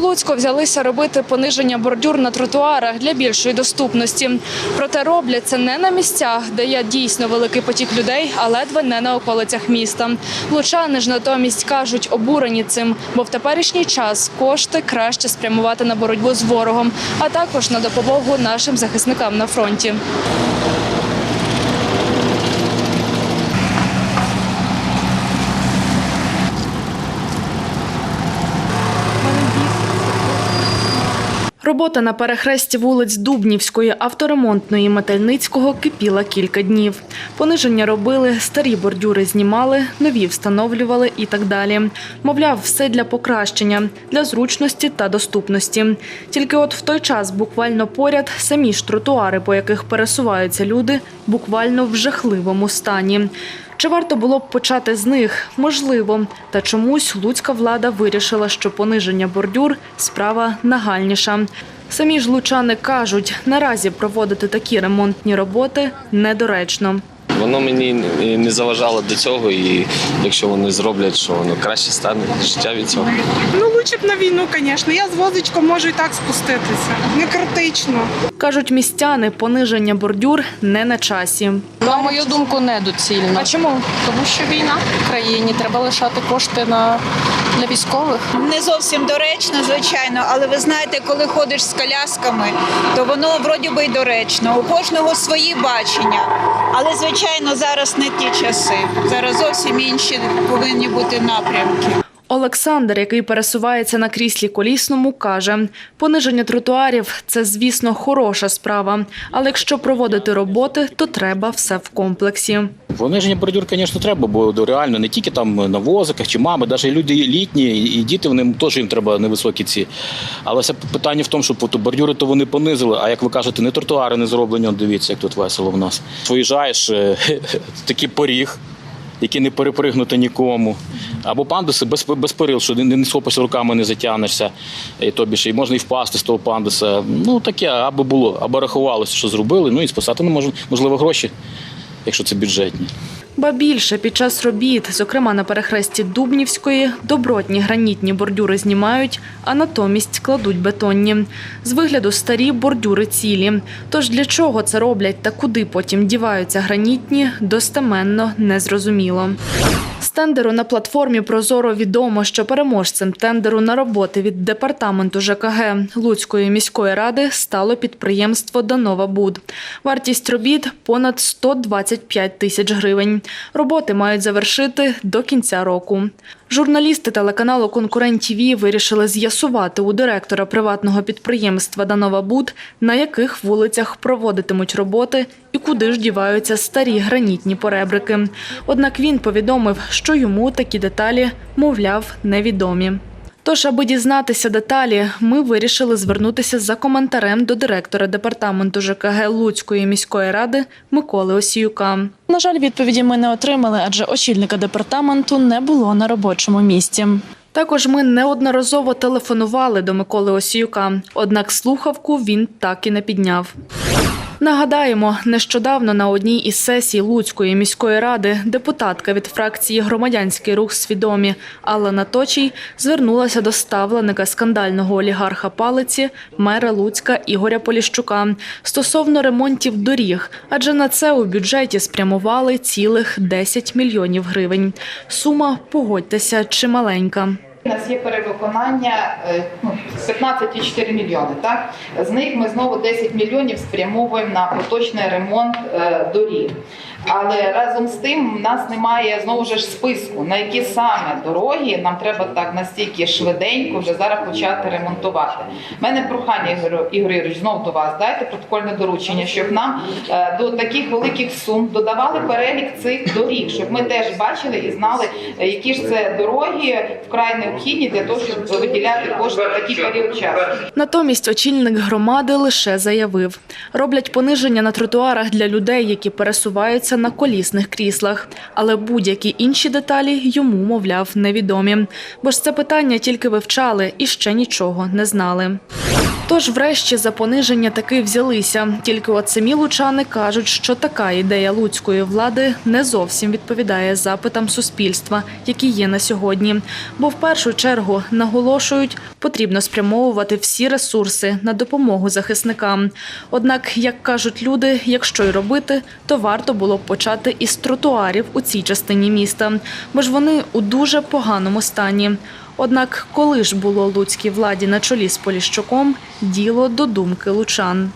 Луцьку взялися робити пониження бордюр на тротуарах для більшої доступності. Проте роблять це не на місцях, де є дійсно великий потік людей, а ледве не на околицях міста. Лучани ж натомість кажуть, обурені цим, бо в теперішній час кошти краще спрямувати на боротьбу з ворогом, а також на допомогу нашим захисникам на фронті. Робота на перехресті вулиць Дубнівської, авторемонтної Метельницького кипіла кілька днів. Пониження робили, старі бордюри знімали, нові встановлювали і так далі. Мовляв, все для покращення, для зручності та доступності. Тільки от в той час, буквально поряд, самі ж тротуари, по яких пересуваються люди, буквально в жахливому стані. Чи варто було б почати з них? Можливо. Та чомусь луцька влада вирішила, що пониження бордюр справа нагальніша. Самі ж лучани кажуть, наразі проводити такі ремонтні роботи недоречно. Воно мені не заважало до цього, і якщо вони зроблять, що воно краще стане життя від цього. Ну, лучше б на війну, звісно. Я з возичком можу і так спуститися. Не критично. Кажуть містяни, пониження бордюр не на часі. На мою думку, недоцільно. А чому? Тому що війна в країні, треба лишати кошти на для військових. Не зовсім доречно, звичайно, але ви знаєте, коли ходиш з колясками, то воно вроді би й доречно. У кожного свої бачення. Але звичайно, зараз не ті часи. Зараз зовсім інші повинні бути напрямки. Олександр, який пересувається на кріслі колісному, каже: пониження тротуарів це, звісно, хороша справа. Але якщо проводити роботи, то треба все в комплексі. Пониження бордюр, звісно, треба, бо реально не тільки там на возиках чи мами, навіть люди літні і діти, вони теж їм треба невисокі ці. Але все питання в тому, що бордюри то вони понизили, а як ви кажете, не тротуари не зроблені, дивіться, як тут весело в нас. Виїжджаєш, е, такий поріг. Який не перепригнути нікому, або пандуси без, без перил, що не, схопишся руками, не затягнешся, і тобі ще і можна і впасти з того пандуса. Ну таке, аби було, аби рахувалося, що зробили. Ну і спасати не можна, можливо, гроші, якщо це бюджетні. Ба більше під час робіт, зокрема на перехресті Дубнівської, добротні гранітні бордюри знімають, а натомість кладуть бетонні. З вигляду старі бордюри цілі. Тож для чого це роблять та куди потім діваються гранітні, достеменно незрозуміло. Тендеру на платформі Прозоро відомо, що переможцем тендеру на роботи від департаменту ЖКГ Луцької міської ради стало підприємство Данова Буд. Вартість робіт понад 125 тисяч гривень. Роботи мають завершити до кінця року. Журналісти телеканалу Конкурент ТВ вирішили з'ясувати у директора приватного підприємства Данова Буд, на яких вулицях проводитимуть роботи і куди ж діваються старі гранітні поребрики. Однак він повідомив, що йому такі деталі, мовляв, невідомі. Тож, аби дізнатися деталі, ми вирішили звернутися за коментарем до директора департаменту ЖКГ Луцької міської ради Миколи Осіюка. На жаль, відповіді ми не отримали, адже очільника департаменту не було на робочому місці. Також ми неодноразово телефонували до Миколи Осіюка, однак слухавку він так і не підняв. Нагадаємо, нещодавно на одній із сесій Луцької міської ради депутатка від фракції Громадянський рух свідомі Алла Наточій звернулася до ставленика скандального олігарха палиці мера Луцька Ігоря Поліщука стосовно ремонтів доріг, адже на це у бюджеті спрямували цілих 10 мільйонів гривень. Сума, погодьтеся, чималенька. У нас є перевиконання е, ну, 15,4 мільйони. Так з них ми знову 10 мільйонів спрямовуємо на поточний ремонт е, доріг. Але разом з тим в нас немає знову ж списку, на які саме дороги нам треба так настільки швиденько вже зараз почати ремонтувати. У мене прохання Ігор Ігор Юрійович, знов до вас дайте протокольне доручення, щоб нам е, до таких великих сум додавали перелік цих доріг, щоб ми теж бачили і знали, які ж це дороги вкрай необхідні для того, щоб виділяти кошти в такий період часу. Натомість очільник громади лише заявив, роблять пониження на тротуарах для людей, які пересуваються на колісних кріслах. Але будь-які інші деталі йому, мовляв, невідомі. Бо ж це питання тільки вивчали і ще нічого не знали. Тож, врешті, за пониження таки взялися. Тільки от самі лучани кажуть, що така ідея луцької влади не зовсім відповідає запитам суспільства, які є на сьогодні. Бо в першу чергу наголошують, потрібно спрямовувати всі ресурси на допомогу захисникам. Однак, як кажуть люди, якщо й робити, то варто було б почати із тротуарів у цій частині міста, бо ж вони у дуже поганому стані. Однак, коли ж було луцькій владі на чолі з Поліщуком, діло до думки лучан.